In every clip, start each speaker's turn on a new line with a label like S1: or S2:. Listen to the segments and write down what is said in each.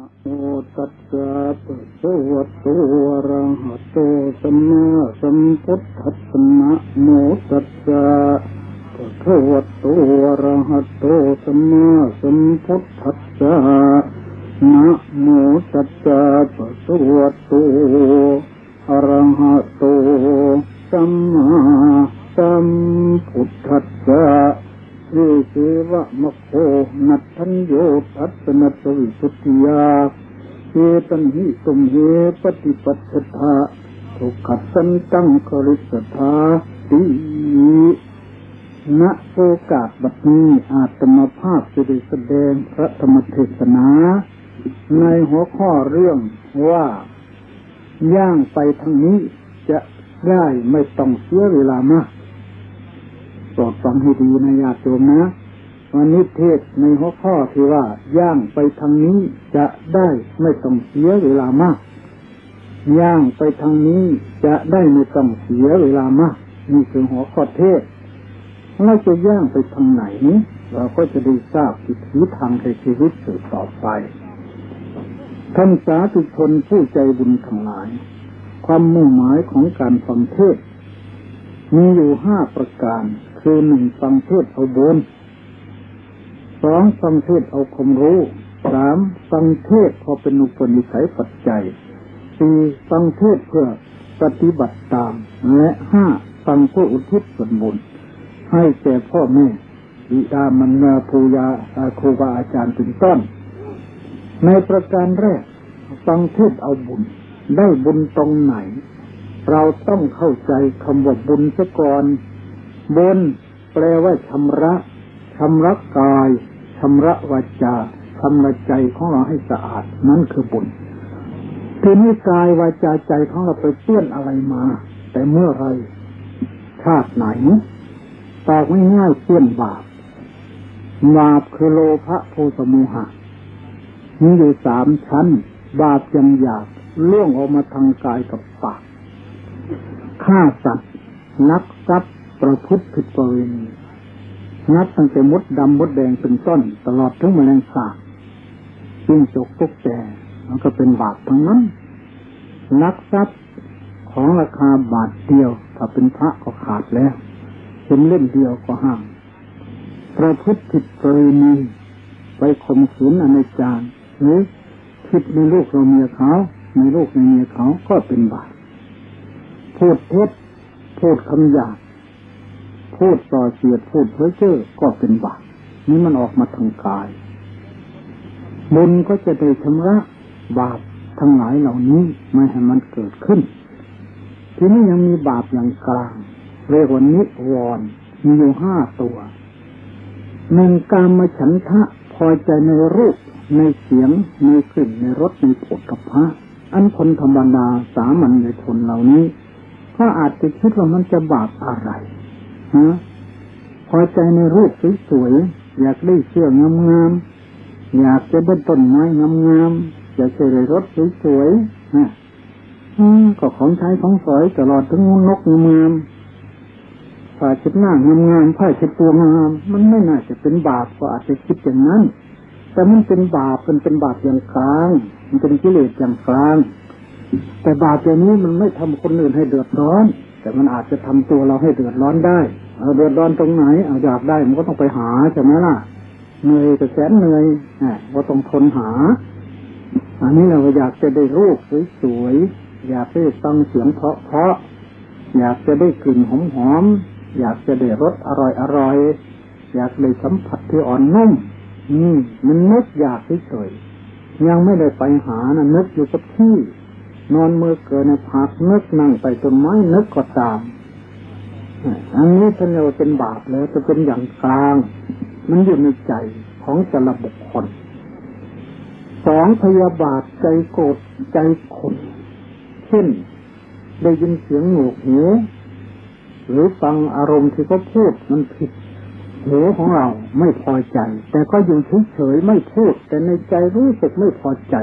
S1: นะโมตัสสะภะคะวะโตอะระหะโตสัมมาสัมพุทธัสสะนะโมตัสสะภะคะวะโตอะระหะโตสัมมาสัมพุทธัสสะนะโมตัสสะภะคะวะโตอะระหะโตสัมมาสัมพุทธัสสะ วเสวะมะโคนัทธัญโยทัสนัสวิสุทธิยาเจตันหิตุมเหปฏิปัสสทาทุกขัดสันตังคริสทาติณโอกาสบัดนี้อาตมาภาพจะได้แสดงพระธรรมเทศนา ในหัวข้อเรื่องว่า ย่างไปทางนี้จะได้ไม่ต้องเสียเวลามาก โปรดฟังให้ดีนะญาติโยมนะวันนี้เทศในหัวข้อที่ว่าย่างไปทางนี้จะได้ไม่ต้องเสียเวลามาก ย่างไปทางนี้จะได้ไม่ต้องเสียเวลามากนี่คือหัวข้อเทศเราจะย่างไปทางไหนนี้เราก็จะได้ทราบทิศทางในชีวิตสืบต่อไปท่านสาธุชนผู้ใจบุญทั้งหลาย ความมุ่งหมายของการฟังเทศมีอยู่ห้าประการ คือหนึ่งฟังเทศเอาบุญสองฟังเทศเอาความรู้สามฟังเทศพอเป็นอุปนิสัยปัจจัยสี่ฟังเทศเพื่อปฏิบัติตาม และห้าฟังเพื่ออุทิศส่วนบุญให้แก่พ่อแม่บิดามันนาภูยาครูบาอาจารย์เป็นต้น ในประการแรก ฟังเทศเอาบุญ ได้บุญตรงไหน เราต้องเข้าใจคำว่าบุญซะก่อน บุญแปลว่าชำระชำระกายชำระวาจาชำระใจของเราให้สะอาด นั่นคือบุญทีนี้กายวาจาใจของเราไปเปื้อนอะไรมา แต่เมื่อไรชาติไหนตอกไม่ง่ายเปื้อนบาปบาปคือโลภะโทสะโมหะมีอยู่สามชั้น บาปยังหยาบล่วงออกมาทางกายกับปากฆ่าสัตว์นักทรัพย์ ประพฤติผิดประเวณีนับตั้งแต่มดดำมดแดงเป็นต้น ตลอดถึงแมลงสาบจิ้งจกตกแกมันก็เป็นบาปทั้งนั้นนักทรัพย์ของราคาบาทเดียว ถ้าเป็นพระก็ขาดแล้วเป็นเล่มเดียวก็ห้ามประพฤติผิดประเวณีไปข่มขืนอนาจารหรือคิดในลูกเราเมียเขาในลูกในเมียเขาก็เป็นบาปพูดเท็จพูดคำหยาบ พูดต่อเสียดพูดเพ้อเจ้อก็เป็นบาปนี่มันออกมาทางกาย บุญก็จะได้ชำระบาปทั้งหลายเหล่านี้ไม่ให้มันเกิดขึ้น ทีนี้ยังมีบาปอย่างกลางเรียกว่านิวรณ์มีอยู่ห้าตัวหนึ่งกามฉันทะพอใจในรูปในเสียงในกลิ่นในรสในผลกับพระอันคนธรรมดาสามัญในชนเหล่านี้ ก็อาจจะคิดว่ามันจะบาปอะไร พอใจในรูปสวยๆอยากได้เสื้องามๆอยากจะได้ต้นไม้งามๆอยากจะได้รถสวยๆนะก็ของใช้ของสวยตลอดถึงนกงามผ้าเช็ดหน้างามๆผ้าเช็ดตัวงามมันไม่น่าจะเป็นบาปก็อาจจะคิดอย่างนั้น แต่มันเป็นบาปมันเป็นบาปอย่างกลาง มันเป็นกิเลสอย่างกลาง แต่บาปอย่างนี้มันไม่ทำคนอื่นให้เดือดร้อน แต่มันอาจจะทำตัวเราให้เดือดร้อนได้เอาเดือดร้อนตรงไหนเอาอยากได้มันก็ต้องไปหาใช่ไหมล่ะเหนื่อยแต่แสนเหนื่อยก็ต้องทนหา อันนี้เราอยากจะได้รูปสวยๆอยากได้ฟังเสียงเพราะๆอยากจะได้กลิ่นหอมๆอยากจะได้รสอร่อยๆอยากได้สัมผัสที่อ่อนนุ่มนี่มันนึกอยากเฉยๆยังไม่ได้ไปหานะนึกอยู่กับที่ นอนมือเกิดในพักนึกนั่งไปต้นไม้นึกก็ตามอันนี้ท่านเราเป็นบาปแล้วจะเป็นอย่างกลาง มันอยู่ในใจของแต่ละบุคคลสองพยาบาทใจโกรธใจขมเช่นได้ยินเสียงหนูหูหรือฟังอารมณ์ที่เขาพูดมันผิดหูของเราไม่พอใจ แต่ก็อยู่เฉยๆไม่พูด แต่ในใจรู้สึกไม่พอใจ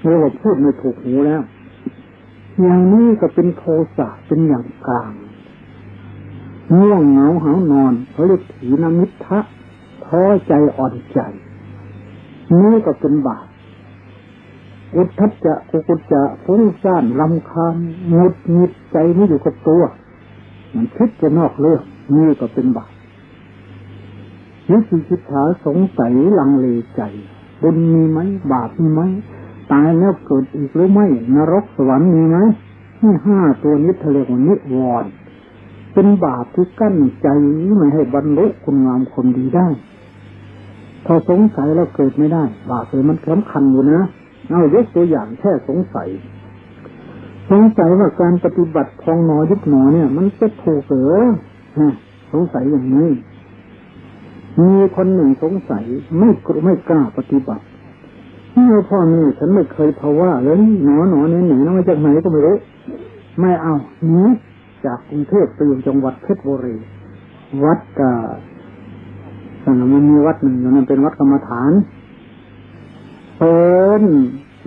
S1: เมื่อพูดไม่ถูกหูแล้ว อย่างนี้ก็เป็นโทสะเป็นอย่างกลางง่วงเหงาหานอนเขาเรียกถีนมิทะท้อใจอ่อนใจ นี่ก็เป็นบาปอุทธัจจะกุกุจจะฟุ้งซ่านลำคาญหงุดหงิดใจไม่อยู่กับตัว มันคิดจะนอกเรื่องนี่ก็เป็นบาปวิจิกิจฉาสงสัยลังเลใจบุญมีไหมบาปมีไหม ตายแล้วเกิดอีกหรือไม่นรกสวรรค์มีไหมนี่ห้าตัวนี้ทะเลกว่านิวรณ์เป็นบาปที่กั้นใจไม่ให้บรรลุคุณงามความดีได้ ถ้าสงสัยแล้วเกิดไม่ได้ บาปเลยมันสำคัญอยู่นะเอายกตัวอย่างแค่สงสัย สงสัยว่าการปฏิบัติพองหนอยุบหนอเนี่ย มันจะถูกเหรอฮะสงสัยอย่างนี้มีคนหนึ่งสงสัยไม่กลัวไม่กล้าปฏิบัติ พ่อแม่ฉันไม่เคยภาวะเลยหนอหนอเนี่ยหนีมาจากไหนก็ไม่รู้ไม่เอาหนีจากกรุงเทพไปอยู่จังหวัดเพชรบุรี วัดกาสั่งมันมีวัดหนึ่งอยู่นั่นเป็นวัดกรรมฐานเพิ่น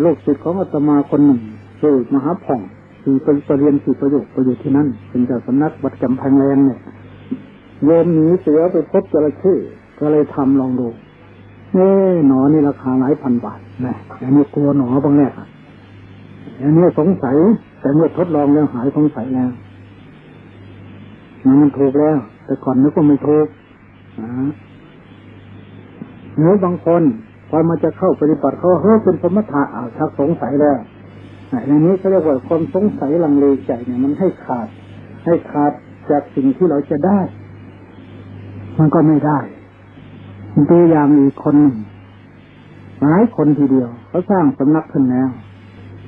S1: ลูกศิษย์ของอาตมาคนหนึ่งชื่อมหาผ่องคือไปเรียนสี่ประโยคไปอยู่ที่นั่น เป็นเจ้าสำนักวัดกำแพงแรงเนี่ยโยมหนีเสือไปพบจระเข้ก็เลยทำลองดู เน่หนอนี่ราคาหลายพันบาทนะอย่างนี้กลัวหนอบางแรกอะอย่างนี้สงสัย แต่เมื่อทดลองแล้วหายสงสัยแล้วมันถูกแล้ว แต่ก่อนนึกว่าไม่ถูกนะหรือบางคนพอมาจะเข้าปฏิบัติเขาเฮ้ยเป็นสมถะอ่าชักสงสัยแล้วในนี้เขาเรียกว่าความสงสัยลังเลใจเนี่ย มันให้ขาด ให้ขาดจากสิ่งที่เราจะได้ มันก็ไม่ได้ ตัวอย่างอีกคนหนึ่งหลายคนทีเดียวเขาสร้างสำนักขึ้นแล้ว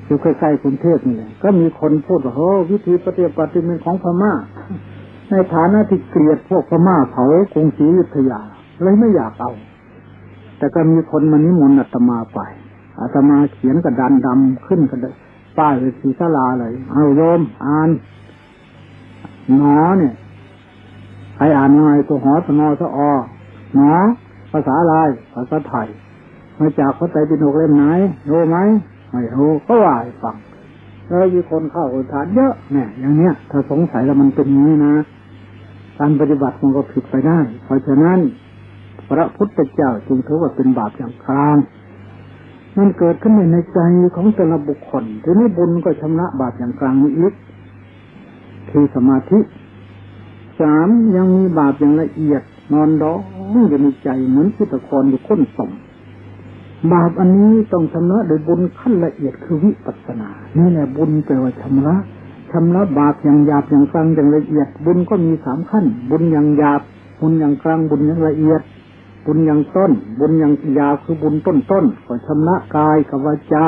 S1: อยู่ใกล้ๆกรุงเทพนี่แหละก็มีคนพูดว่าโอ้วิธีปฏิบัติเป็นของพม่า ในฐานะที่เกลียดพวกพม่าเผากรุงศรีอยุธยาเลยไม่อยากเอา แต่ก็มีคนมานิมนต์อาตมาไปอาตมาเขียนกระดานดำขึ้นกระดาป้ายเป็นสีสลาเลย เอาโยมอ่านหนอเนี่ยใครอ่านยังไงตัวหอตนอสอหนอ ภาษาลาย ภาษาไทย มาจากพระไตรปิฎกเล่มไหน รู้ไหม ไม่รู้ก็ว่าฟังแล้วมีคนเข้าอุทานเยอะเนี่ยอย่างเนี้ย ถ้าสงสัยแล้วมันเป็นอย่างนี้นะ การปฏิบัติมันก็ผิดไปได้ เพราะฉะนั้นพระพุทธเจ้าจึงถือว่าเป็นบาปอย่างกลางมันเกิดขึ้นในใจของแต่ละบุคคลทีนี้บุญก็ชำระบาปอย่างกลางนี้อีกคือสมาธิสามยังมีบาปอย่างละเอียดนอนร้อ งอยู่ในใจเหมือนพิตกรอยู่ค้นสมบาปอันนี้ต้องชำระโดยบุญขั้นละเอียดคือวิปัสสนานี่แหละบุญแปลว่าชำระชำระบาปอย่างหยาบอย่างกลางอย่างละเอียด บุญก็มีสามขั้น บุญอย่างหยาบ บุญอย่างกลางบุญอย่างละเอียด บุญอย่างต้น บุญอย่างยาวคือบุญต้นต้นก็ชำระกายกับวาจา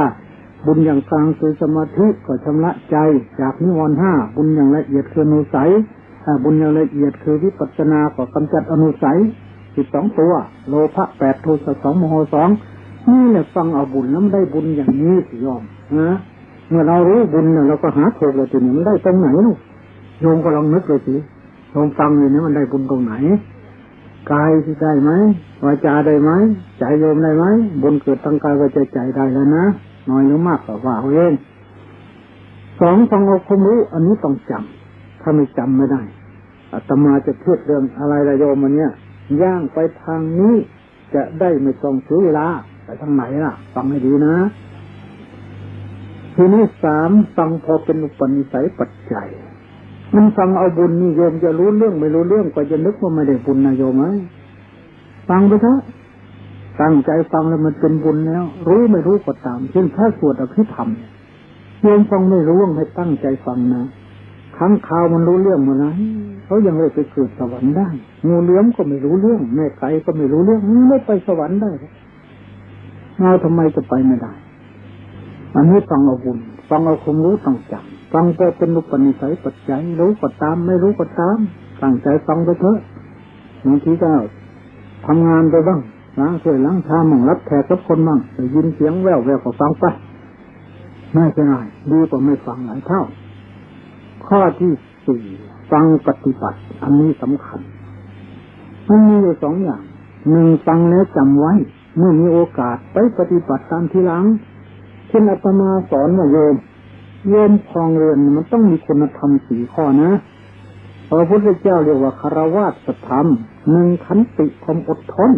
S1: บุญอย่างกลางคือสมาธิก็ชำระใจ จากนิวรณ์ห้าบุญอย่างละเอียดคืออนุสัยบุญอย่างละเอียดคือวิปัสสนาก็กำจัดอนุสัย สิบสองตัว โลภะแปดโทสะสองโมโหสองนี่แหละฟังเอาบุญแล้วได้บุญอย่างนี้สิยอมนะเมื่อเรารู้บุญเนี่ยเราก็หาถูกเลยทีนี้มันได้ตรงไหนลูกโยมก็ลองนึกเลยสิโยมฟังอยู่นี่มันได้บุญตรงไหนกายที่ได้ไหมวาจาได้ไหมใจโยมได้ไหมบุญเกิดทางกายวาจาใจได้แล้วนะน้อยหรือมากก็ว่าเอาเองสองฟังเอาความรู้อันนี้ต้องจำถ้าไม่จำไม่ได้อาตมาจะพูดเรื่องอะไรละโยมมันเนี้ย ย่างไปทางนี้ จะได้ไม่ต้องเสียเวลาไปทางไหนล่ะฟังให้ดีนะทีนี้สามฟังพอเป็นอุปนิสัยปัจจัย มันฟังเอาบุญนี่โยมจะรู้เรื่องไม่รู้เรื่องก็จะนึกว่าไม่ได้บุญนะโยมไหมฟังไปเถอะตั้งใจฟังแล้วมันเป็นบุญแล้ว รู้ไม่รู้ก็ตามเช่นถ้าสวดอภิธรรมโยมฟังไม่รู้ให้ตั้งใจฟังนะ ครั้งข่าวมันรู้เรื่องมานะเขายังเลยไปเกิดสวรรค์ได้ งูเลี้ยมก็ไม่รู้เรื่องแม่ไก่ก็ไม่รู้เรื่องมันไม่ไปสวรรค์ได้เราทำไมจะไปไม่ได้อันนี้ฟังเอาบุญฟังเอาความรู้ต้องจำฟังไปเป็นอุปนิสัยปัจจัยรู้ก็ตาม ไม่รู้ก็ตามตั้งใจฟังไปเถอะบางทีก็ทำงานไปบ้างล้างถ้วยล้างชามมั่งรับแขกรับคนบ้างได้ยินเสียงแววแววก็ฟังไปไม่เป็นไรดีกว่าไม่ฟังหลายเท่า ข้อที่สี่ฟังปฏิบัติ อันนี้สำคัญมันมีอยู่สองอย่างหนึ่งฟังแล้วจำไว้ เมื่อมีโอกาสไปปฏิบัติตามทีหลังเช่นอาตมาสอนว่าโยมโยมคองเรือนมันต้องมีคุณธรรมสี่ข้อนะพระพุทธเจ้าเรียกว่าคารวะธรรมหนึ่งขันติความอดทน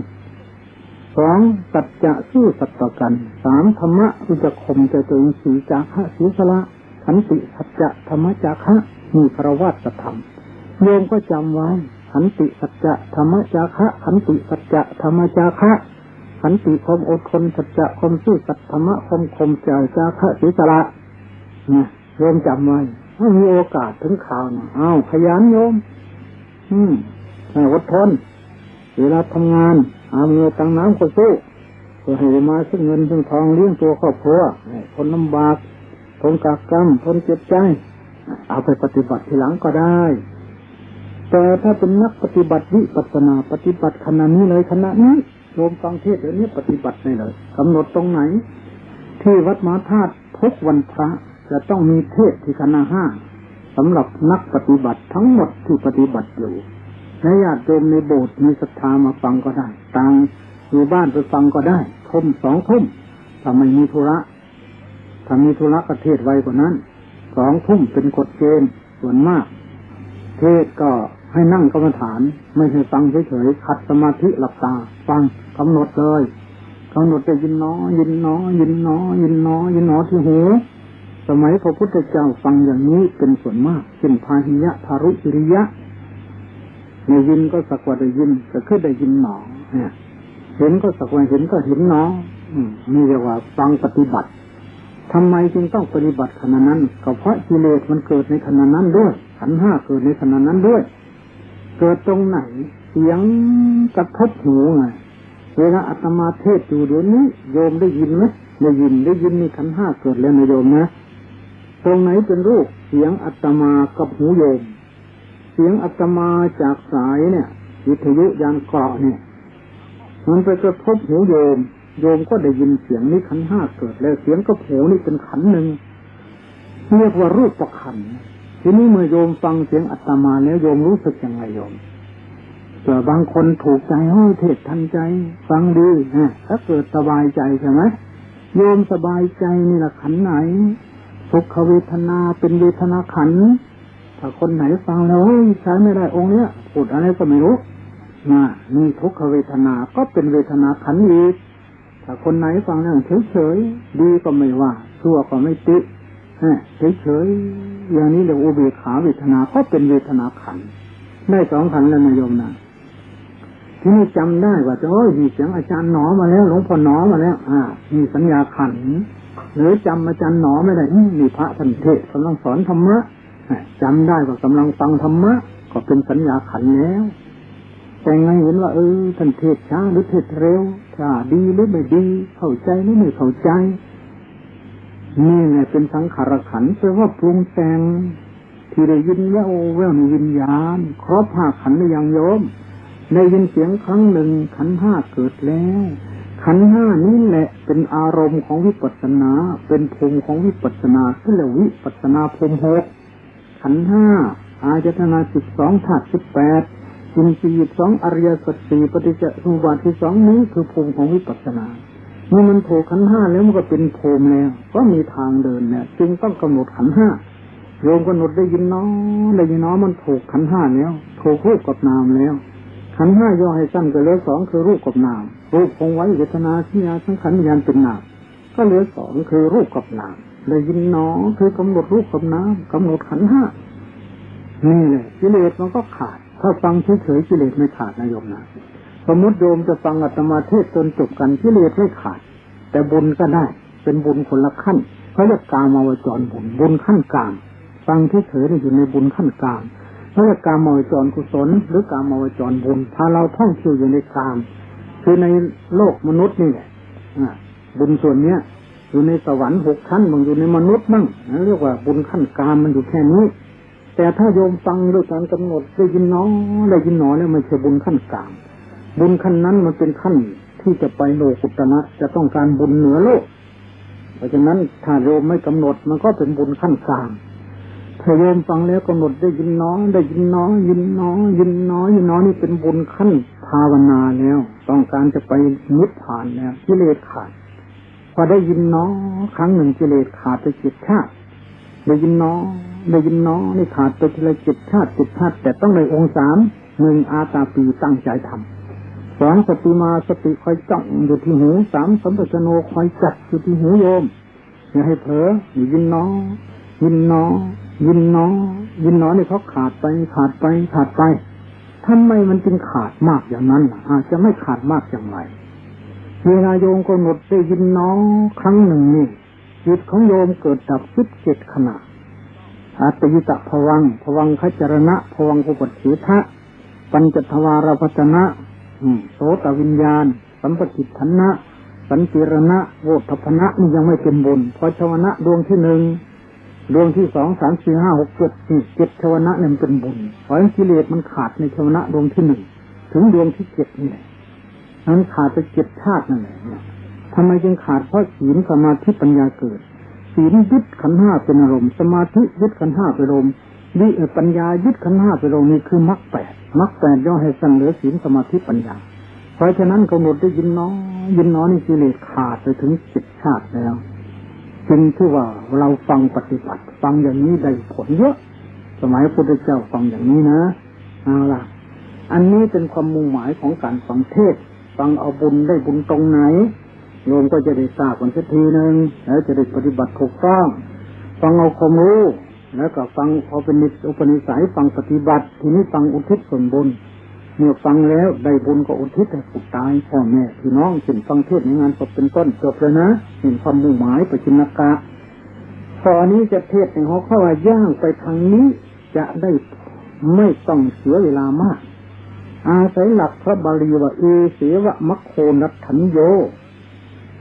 S1: สองสัจจะสู้สัตว์ต่อกันสามธรรมะรู้จักข่มใจตัวเองสีจาคะสีสละ ขันติสัจจะธรรมจาคะมีพระวาสธรรมโยมก็จำไว้ขันติสัจจะธรรมจาคะขันติสัจจะธรรมจาคะขันติความอดทนสัจจะความสู้สัตธรรมะความคมใจจาคะสีสละนะโยมจำไว้ถ้ามีโอกาสถึงข่าวนะอ้าวขยันโยม อืมให้อดทน เวลาทำงานเอาเงินตังน้ำก็สู้เพื่อให้มาซึ่งเงินซึ่งทองเลี้ยงตัวครอบครัวให้ทนลำบาก ทนกากกรรมทนเจ็บใจ เอาไปปฏิบัติทีหลังก็ได้ แต่ถ้าเป็นนักปฏิบัติวิปัสนาปฏิบัติขณะนี้เลยขณะนี้โยมฟังเทศเดี๋ยวนี้ปฏิบัติได้เลยกำหนดตรงไหน ที่วัดมหาธาตุทุกวันพระจะต้องมีเทศที่คณะห้าสำหรับนักปฏิบัติทั้งหมดที่ปฏิบัติอยู่และญาติโยมในโบสถ์ในศรัทธามาฟังก็ได้ต่างอยู่บ้านไปฟังก็ได้ทุ่มสองทุ่มถ้าไม่มีธุระ ถ้ามีธุระก็เทศไวกว่านั้น สองทุ่มเป็นกฎเกณฑ์ส่วนมาก เทศก็ให้นั่งกรรมฐาน ไม่ใช่ฟังเฉยๆขัดสมาธิหลับตา ฟังกำหนดเลยกำหนดจะยินน้อยินน้อยินน้อยินน้อยินน้อที่หูสมัยพระพุทธเจ้าฟังอย่างนี้เป็นส่วนมากเช่นพาหิยะทารุจิริยะในยินก็สักว่าได้ยินก็คือได้ยินหนอเนี่ยเห็นก็สักว่าเห็นก็เห็นหนอมนี่เรียกว่าฟังปฏิบัติ ทำไมจึงต้องปฏิบัติขณะนั้นก็เพราะกิเลสมันเกิดในขณะนั้นด้วยขันห้าเกิดในขณะนั้นด้วย เกิดตรงไหน เสียงกระทบหูไงเวลาอาตมาเทศอยู่เดี๋ยวนี้โยมได้ยินไหมได้ยินได้ยินมีขันห้าเกิดแล้วนะโยมนะตรงไหนเป็นรูปเสียงอาตมากับหูโยม เสียงอาตมาจากสายเนี่ย วิทยุยานเกราะเนี่ย มันไปกระทบหูโยม โยมก็ได้ยินเสียงนี้ขันห้าเกิดแล้วเสียงกับหูนี่เป็นขันหนึ่งเรียกว่ารูปประขันทีนี้เมื่อโยมฟังเสียงอาตมาแล้วโยมรู้สึกยังไงโยมเกิดบางคนถูกใจเฮ้เทศทันใจ ฟังดีฮะถ้าเกิดสบายใจใช่ไหมโยมสบายใจนี่แหละขันไหนสุขเวทนาเป็นเวทนาขันถ้าคนไหนฟังแล้วใช้ไม่ได้องค์เนี้ยพูดอะไรก็ไม่รู้นะนี่ทุกขเวทนาก็เป็นเวทนาขันอีก ถ้าคนไหนฟังแล้วเฉยๆดีก็ไม่ว่าชั่วก็ไม่ติเฉยๆอย่างนี้เรียกอุเบกขาเวทนาก็เป็นเวทนาขันได้สองขันแล้วนายโยมนะทีนี้จำได้ว่าจะโอ้ยมีเสียงอาจารย์หนอมาแล้วหลวงพ่อหนอมาแล้ว อ่า มีสัญญาขันหรือจำอาจารย์หนอไม่ได้มีพระท่านเทศกำลังสอนธรรมะจำได้ว่ากำลังฟังธรรมะก็เป็นสัญญาขันแล้ว แต่ไงเห็นว่าเออท่านเทศช้าหรือเทศเร็วถ้าดีหรือไม่ดี เข้าใจหรือไม่เข้าใจนี่ไงเป็นสังขารขันแปลว่าปรุงแต่งที่ได้ยินแววแววในวิญญาณครบห้าขันหรือยังโยมได้ยินเสียงครั้งหนึ่งขันห้าเกิดแล้ว ขันห้านี่แหละเป็นอารมณ์ของวิปัสสนา เป็นภูมิของวิปัสสนาที่เรียกวิปัสสนาภูมิหกขันห้าอายตนาสิบสองธาตุสิบแปด อินทรีย์สองอริยสัจสี่ปฏิจจสมุปบาทที่สองนี้คือภูมิของวิปัสสนาเมื่อมันถูกขันห้าแล้วมันก็เป็นภูมิแล้ว ก็มีทางเดินเนี่ยจึงต้องกำหนดขันห้าโยมกำหนดได้ยินน้อได้ยินน้อมันถูกขันห้าแล้วถูกรูปกับนามแล้ว ขันห้าย่อให้สั้นก็เหลือสองคือรูปกับนาม รูปคงไว้เวทนาสัญญาสังขารวิญญาณเป็นนามก็เหลือสองคือรูปกับนามได้ยินน้อคือกำหนดรูปกับนามกำหนดขันห้านี่แหละกิเลสมันก็ขาด ถ้าฟังเฉยๆกิเลสไม่ขาดนะโยมนะสมมติโยมจะฟังอัตมาเทศจนจบกันกิเลสไม่ขาด แต่บุญก็ได้ เป็นบุญคนละขั้นเขาเรียกกามาวจรบุญบุญขั้นกลางฟังเฉยๆอยู่ในบุญขั้นกลางเขาเรียกกามาวจรกุศล หรือกามาวจรบุญถ้าเราท่องเที่ยวอยู่ในกามคือในโลกมนุษย์นี่แหละบุญส่วนเนี้ยอยู่ในสวรรค์หกชั้นบางอยู่ในมนุษย์มั่งเรียกว่าบุญขั้นกลางมันอยู่แค่นี้ แต่ถ้าโยมฟังด้วยการกำหนดได้ยินน้องได้ยินหนอเนี่ยไม่ใช่บุญขั้นกลางบุญขั้นนั้นมันเป็นขั้นที่จะไปโลกุตนะจะต้องการบุญเหนือโลก เพราะฉะนั้นถ้าโยมไม่กำหนดมันก็เป็นบุญขั้นกลางถ้าโยมฟังแล้วกำหนดได้ยินน้อได้ยินน้อยินน้อยินน้อยินน้อนี่เป็นบุญขั้นภาวนาแล้ว ต้องการจะไปนิพพานแล้วกิเลสขาดพอได้ยินน้อครั้งหนึ่งกิเลสขาดไปจิตชาติ ได้ยินน้อได้ยินน้อนี่ขาดไปทีละจิตชาติจิตชาติแต่ต้องในองค์สามหนึ่งอาตาปีตั้งใจทำสองสติมาสติคอยจ้องอยู่ที่หูสามสัมปชโนคอยจับอยู่ที่หูโยมอย่าให้เผลอยินน้อยินน้อยินน้อยินน้อนี่เขาขาดไปขาดไปขาดไปทำไมมันจึงขาดมากอย่างนั้นอาจจะไม่ขาดมากอย่างไรเวลาโยมกำหนดได้ยินน้อครั้งหนึ่งนี่ จิตของโยมเกิดดับสิบเจ็ดขณะอาตยิตะภวังภวังคจรณะภวังกุปฏิทะ ปัญจทวารพัฒนะโสตวิญญาณ สัมปติทันะ สันติรณะโวทพนะนี่ยังไม่เป็นบุญเพราะชวนะดวงที่หนึ่งดวงที่สองสามสี่ห้าหกเจ็ดเจ็ดชวนะเนี่ยมันเป็นบุญเพราะอันกิเลสมันขาดในชวนะดวงที่หนึ่งถึงดวงที่เจ็ดนี่แหละนั้นขาดไปเจ็ดชาตินั่นแหละเนี่ย ทำไมจึงขาดเพราะศีลสมาธิปัญญาเกิด ศีลยึดขันห้าเป็นอารมณ์สมาธิยึดขันห้าเป็นอารมณ์วิปัญญายึดขันห้าเป็นอารมณ์นี่คือมรรคแปดมรรคแปดย่อให้สั้นเหลือศีลสมาธิปัญญา เพราะฉะนั้นกำหนดได้ยินน้อยยินน้อยนี่กิเลสขาดไปถึงเจ็ดชาติแล้วจึงที่ว่าเราฟังปฏิบัติ ฟังอย่างนี้ได้ผลเยอะ สมัยพระพุทธเจ้าฟังอย่างนี้นะเอาล่ะ อันนี้เป็นความมุ่งหมายของการฟังเทศ ฟังเอาบุญได้บุญตรงไหน โยมก็จะได้ทราบกันสักทีหนึ่งแล้วจะได้ปฏิบัติถูกต้องฟังเอาความรู้แล้วก็ฟังเอาเป็นนิสอุปนิสัยฟังปฏิบัติ ทีนี้ฟังอุทิศส่วนบุญเมื่อฟังแล้วได้บุญก็อุทิศให้ผู้ตายพ่อแม่พี่น้องเช่นฟังเทศในงานศพเป็นต้นจบเลยนะเห็นความมุ่งหมายปจินกะพอนนี้จะเทศในหัวข้อว่าย่างไปทางนี้จะได้ไม่ต้องเสียเวลามาก อาศัยหลักพระบาลีว่าเอเสวะมัคโคนัตถันโย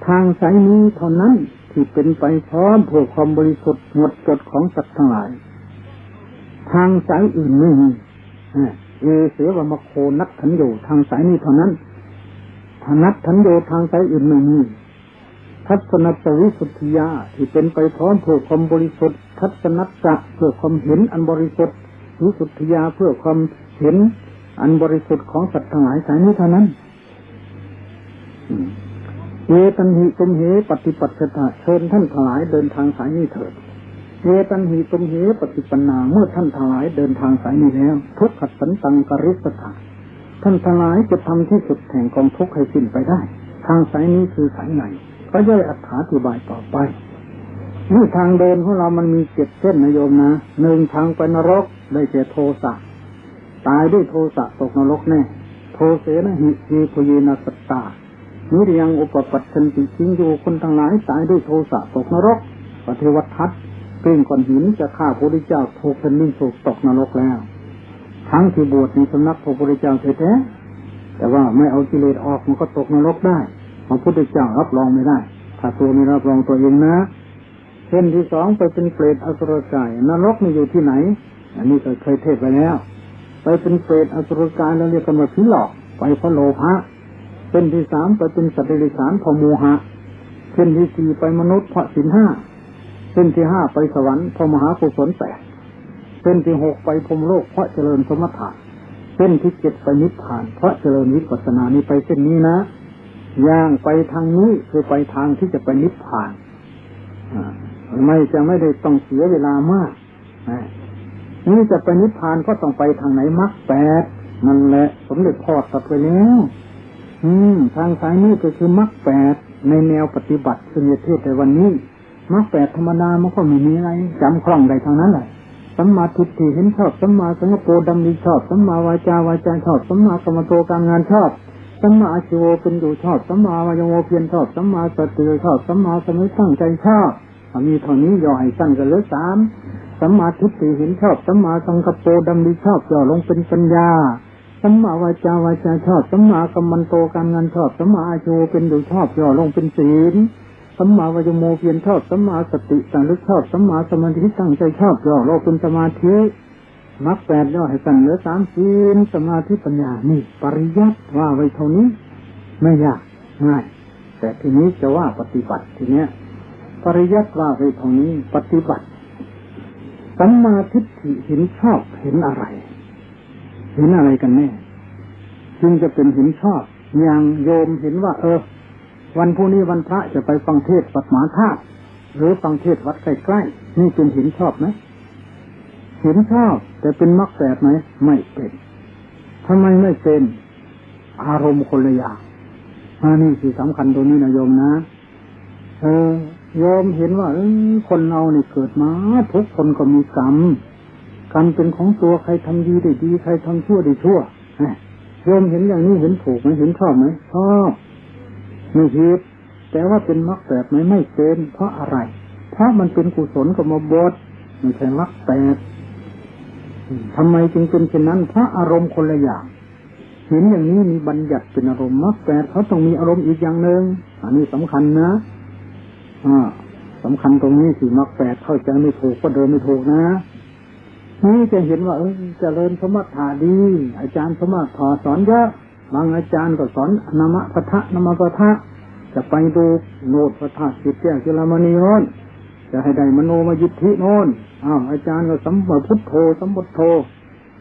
S1: ทางสายนี้เท่านั้นที่เป็นไปพร้อมเพื่อความบริสุทธิ์หมดจดของสัตว์ทั้งหลาย ทางสายอื่นไม่มีอ่าเอเสวะมโคนัตถันโยทางสายนี้เท่านั้นทานัตถันโยทางสายอื่นไม่มีทัศนัสวิสุทธิยาที่เป็นไปพร้อมเพื่อความบริสุทธิ์ทัศนัสสะเพื่อความเห็นอันบริสุทธิ์วิสุทธิยาเพื่อความเห็นอันบริสุทธิ์ของสัตว์ทั้งหลายสายนี้เท่านั้นอื เอตันหิตุมเหปฏิปัติตาเชิญท่านทลายเดินทางสายนี้เถิดเอตันหิตุมเหปฏิปนาเมื่อท่านทลายเดินทางสายนี้แล้ว ทุกขัดสันตังกริสถาท่านทลายจะทำที่สุดแห่งกองทุกข์ให้สิ้นไปได้ ทางสายนี้คือสายไหนก็ย่อยอธิบายต่อไปนี่ทางเดินของเรามันมีเจ็ดเส้นนะโยมนะหนึ่งทางไปนรกได้แก่โทสะตายด้วยโทสะตกนรกแน่โทเสนะหิหิพเยนะสตตา นิรยังอุปปัตชันติจิงอยู่คนทั้งหลายตายด้วยโทสะตกนรกปฏิวัติทัศน์เกลี้งก้อนหินจะฆ่าพระพุทธเจ้าถูกเป็นนิ่งถูกตกนรกแล้ว ทั้งที่บวชในสำนักพระพุทธเจ้าแท้ๆแต่ว่าไม่เอากิเลสออกมันก็ตกนรกได้พระพุทธเจ้ารับรองไม่ได้ ถ้าตัวไม่รับรองตัวเองนะเช่นที่สองไปเป็นเปรตอสุรกายนรกนี่อยู่ที่ไหน อันนี้ก็เคยเทศไปแล้ว ไปเป็นเปรตอสุรกายแล้วเรียกกันว่าผีหลอก ไปเพราะโลภะ เส้นที่สามไปเป็นสัตว์เดรัจฉานพราะโมหะเส้นที่สี่ไปมนุษย์พระสินห้าเส้นที่ห้าไปสวรรค์พราะมหากุศลแปดเส้นที่หกไปพรมโลกเพราะเจริญสมถะเส้นที่เจ็ดไปนิพพาน เพราะเจริญวิปัสสนานี้ไปเส้นนี้นะย่างไปทางนี้คือไปทางที่จะไปนิพพานอ่าไม่จะไม่ได้ต้องเสียเวลามากนี่จะไปนิพพานก็ต้องไปทางไหนมรรคแปดนั่นแหละสมเด็จพ่อตรัสไปแล้ว อืม ทางสายนี้ก็คือมรรคแปดในแนวปฏิบัติซึ่งเทศในวันนี้มรรคแปดธรรมดามันก็ม่มีอะไรจำคล่องได้ทางนั้นแหละสัมมาทิฏฐิเห็นชอบสัมมาสังกปดำริชอบสัมมาวาจาวาจาชอบสัมมากรรมโตการงานชอบสัมมาอาชีวเป็นอยู่ชอบสัมมาวายโมเพียรชอบสัมมาสติชอบสัมมาสมิตั้งใจชอบมีเท่านี้ย่อให้สั้นกันเหลือสามสัมมาทิฏฐิเห็นชอบสัมมาสังกปรดำริชอบย่อลงเป็นปัญญา สัมมาวาจาวาจาชอบสัมมากัมมันโตการงานชอบสัมมาอาชีวะเป็นอยู่ชอบย่อลงเป็นศีลสัมมาวายโมเพียรชอบสัมมาสติสังลึกชอบสัมมาสมาธิตั้งใจชอบย่อลงเป็นสมาธิมรรคแปดย่อให้สั้นเหลือสามศีลสมาธิปัญญานี่ปริยัติว่าไว้เท่านี้ ไม่ยากง่ายแต่ทีนี้จะว่าปฏิบัติทีเนี้ย ปริยัติว่าไว้เท่านี้ปฏิบัติสัมมาทิฏฐิเห็นชอบเห็นอะไร เห็นอะไรกันแน่จึงจะเป็นเห็นชอบอย่างโยมเห็นว่า เออ วันพรุ่งนี้วันพระจะไปฟังเทศน์วัดหมาธาตุหรือฟังเทศวัดใกล้ๆนี่เป็นเห็นชอบไหมเห็นชอบแต่เป็นมรรคแปดไหมไม่เป็นทำไมไม่เป็นอารมณ์คนละอย่างอันนี้คือสำคัญตรงนี้นะโยมนะเออโยมเห็นว่าคนเราเนี่ยเกิดมาทุกคนก็มีกรรม กรรมเป็นของตัวใครทำดีได้ดี ใครทำชั่วได้ชั่วโยมเห็นอย่างนี้เห็นถูกไหมเห็นชอบไหมชอบไม่ผิดแต่ว่าเป็นมรรคแปดไหมไม่เป็นเพราะอะไร เพราะมันเป็นกุศลกับมบดไม่ใช่มรรคแปดทำไมจึงเป็นเช่นนั้นเพราะอารมณ์คนละอย่างเห็นอย่างนี้มีบัญญัติเป็นอารมณ์มรรคแปดเขาต้องมีอารมณ์อีกอย่างหนึ่งอันนี้สำคัญนะอ่าสำคัญตรงนี้สิมรรคแปดเข้าใจไม่ถูกก็เดินไม่ถูกนะ นี่จะเห็นว่าเออเจริญสมถะดี อาจารย์สมถะสอนเยอะบางอาจารย์ก็สอนนามะปะทะนามะปะทะจะไปดูโนดพระธาตุจิตแก้วจุลามณีโน้นจะให้ได้มโนมยิทธิโน้นอ้าวอาจารย์ก็สัมมาพุทโธสัมพุทโธ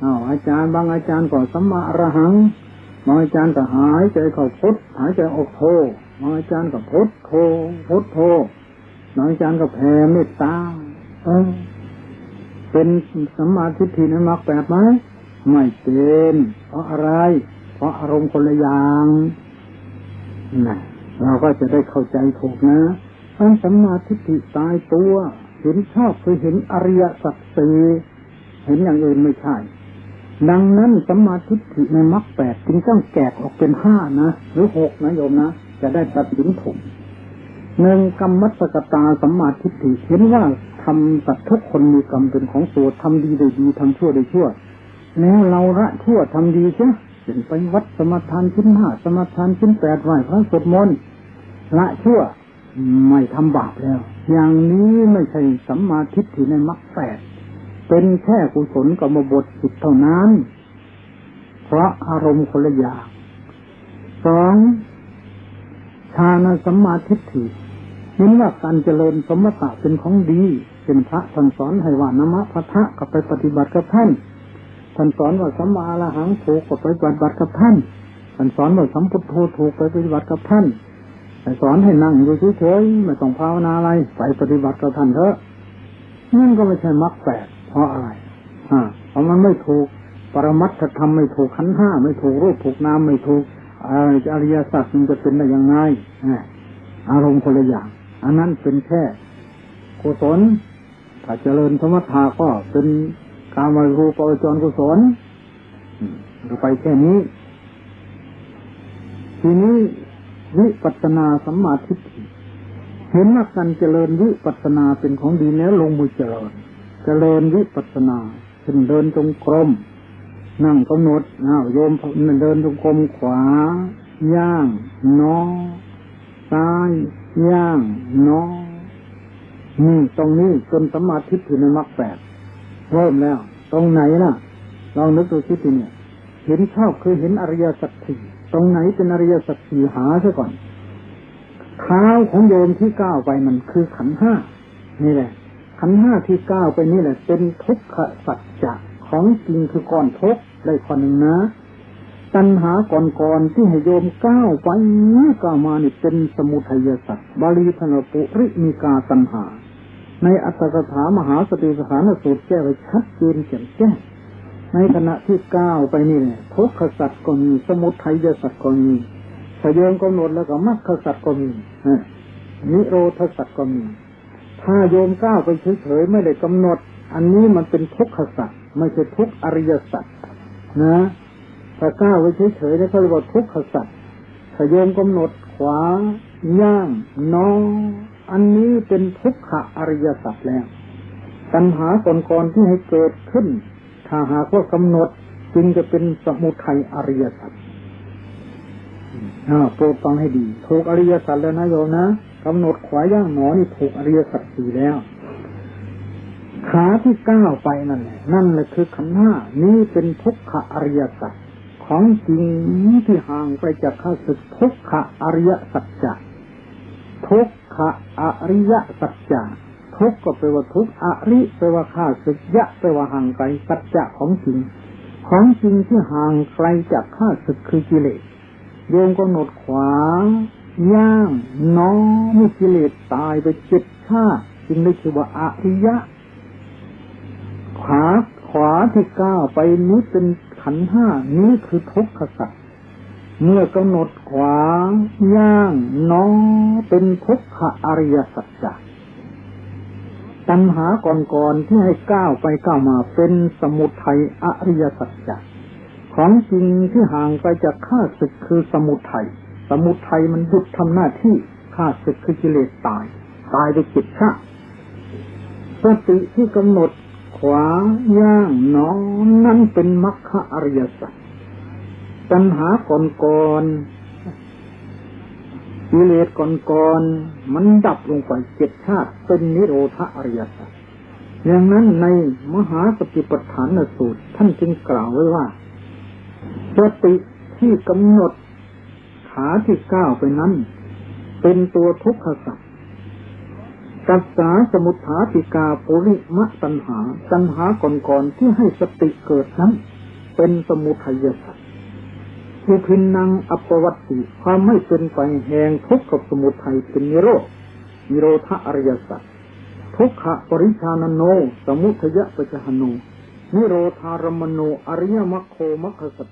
S1: อ้าวอาจารย์บางอาจารย์ก็สัมมาอรหังบางอาจารย์ก็หายใจเข้าพุทหายใจออกโธบางอาจารย์ก็พุทโธพุทโธบางอาจารย์ก็แผ่เมตตาเออ เป็นสัมมาทิฏฐิในมรรคแปดไหมไม่เป็นเพราะอะไร เพราะอารมณ์คนละอย่างนะเราก็จะได้เข้าใจถูกนะทั้งสัมมาทิฏฐิตายตัว เห็นชอบคือเห็นอริยสัจสี่เห็นอย่างอื่นไม่ใช่ ดังนั้นสัมมาทิฏฐิในมรรคแปดจึงต้องแกกออกเป็นห้านะหรือหกนะโยมนะจะได้ตัดสินถูกหนึ่งกรรมมัสกตาสัมมาทิฏฐิเห็นว่า ทำสัตว์ทุกคนมีกรรมเป็นของตัวทำดีได้ดีทำชั่วได้ชั่ว แล้วเราละชั่วทำดีเช่เป็นไปวัดสมทานชิ้นห้าสมทานชิ้นแปดไหวพระสวดมนต์ละชั่วไม่ทำบาปแล้ว อย่างนี้ไม่ใช่สัมมาทิฏฐิในมรรคแปดเป็นแค่กุศลกรรมบทสุดเท่านั้น เพราะอารมณ์คนละอย่างสองฌานสัมมาทิฏฐิเห็นว่าการเจริญสมถะเป็นของดี เป็นพระท่านสอนให้ว่านมะพะทะกับไปปฏิบัติกับท่านท่านสอนว่าสัมมาอรหังถูกกับไปปฏิบัติกับท่านท่านสอนว่าสัมพุทโธถูกไปปฏิบัติกับท่านแต่สอนให้นั่งอยู่เฉยๆไม่ต้องภาวนาอะไรไปปฏิบัติกับท่านเถอะนั่นก็ไม่ใช่มรรคแปดเพราะอะไรอ่าเพราะมันไม่ถูกปรมัตถธรรมไม่ถูกขันห้าไม่ถูกรูปถูกนามไม่ถูกอ่าอริยสัจมันจะเป็นได้ยังไงอาอารมณ์คนละอย่าง อันนั้นเป็นแค่กุศล ถ้าเจริญสมถะก็เป็นการมารูปวจรกุศลเราไปแค่นี้ ทีนี้วิปัสนาสัมมาทิฏฐิเห็นว่าการเจริญวิปัสนาเป็นของดีแล้วลงมือเจริญ เจริญวิปัสสนาเช่นเดินจงกรมนั่งกำหนดอ้าวโยมเดินจงกรมขวา ย่าง นอซ้าย ย่าง นอ นี่ตรงนี้จนสมมาธิถึงในมรรคแปดเริ่มแล้ว ตรงไหนน่ะลองนึกดูที่ทีเนี่ยเห็นชอบคือเห็นอริยสัจสี่ตรงไหนเป็นอริยสัจสี่หาซะก่อนเท้าของโยมที่ก้าวไปมันคือขันห้านี่แหละ ขันห้าที่ก้าวไปนี่แหละ เป็นทุกขสัจจะของจริงคือก่อนทุกข์ได้คนหนึ่งนะ ตัณหาก่อนๆที่ให้โยมก้าวไปก้าวมานี่เป็นสมุทัยสัจบาลีธนปุริมีกาตัณหา ในอัตถกถามหาสติสถานสูตรแก้ไว้ชัดเจนแจ่มแจ้งในขณะที่ก้าวไปนี่เนี่ยทุกขสัตว์ก็มีสมุทัยสัตว์ก็มีถ้าโยมกำหนดแล้วก็มรรคสัตว์ก็มีนิโรธสัตว์ก็มี ถ้าโยมก้าวไปเฉยๆไม่ได้กำหนด อันนี้มันเป็นทุกขสัตว์ไม่ใช่ทุกอริยสัตว์นะถ้าก้าวไปเฉยๆแล้วเขาเรียกว่าทุกขสัตว์ถ้าโยมกำหนดขวาย่างน้อ อันนี้เป็นทุกขอริยสัตว์แล้วตัณหาก่อนที่ให้เกิดขึ้น ถ้าหากว่ากำหนดจึงจะเป็นสมุทัยอริยสัจโปรดฟังให้ดีถูกอริยสัจแล้วนะโยมนะกำหนดขวาย่างหนอนี่ถูกอริยสัจสี่แล้ว ขาที่ก้าวไปนั่นแหละนั่นแหละคือขันห้านี่เป็นทุกขอริยสัจของจริงที่ห่างไปจากข้าศึกทุกขอริยสัจจะ ทุกขะอริยสัจจะทุกก็แปลว่าทุกอริแปลว่าข้าศึกยะแปลว่าห่างไกลสัจจะของจริง ของจริงที่ห่างไกลจากข้าศึกคือกิเลสโยมก็หนดขวาย่างน้อมกิเลสตายไปเจ็ดชาติจึงได้ชื่อว่าอริยะ ขวาขวาที่ก้าวไปนี้เป็นขันห้านี้คือทุกขสัจ เมื่อกำหนดขวางย่างน้อเป็นทุกขอริยสัจจะตัณหาก่อนๆที่ให้ก้าวไปก้าวมาเป็นสมุทัยอริยสัจจะของจริงที่ห่างไปจากข้าศึกคือสมุทัยสมุทัยมันหยุดทำหน้าที่ข้าศึกคือกิเลสตาย ตายด้วยจิตชาสติที่กำหนดขวาย่างน้องนั่นเป็นมรรคอริยสัจ ปัญหาก่อนๆกิเลสก่อนๆมันดับลงไปเจ็ดชาติเป็นนิโรธอริยสัจอย่างนั้นในมหาสติปัฏฐานสูตร ท่านจึงกล่าวไว้ว่าสติที่กำหนดขาที่ก้าวไปนั้น เป็นตัวทุกขสัจกัสสาสมุทฐาติกาปุริมะตัญหา ตัญหาก่อนๆที่ให้สติเกิดนั้น เป็นสมุทัยสัจ ทุพินนังอัปวัตติ ความไม่เป็นไปแห่งทุกข์กับสมุทัยเป็นนิโรธนิโรธอริยสัจทุกขะปริชานโน สมุทยะปะจหโนนิโรธารมโนอริยมัคโคมัคคสัจ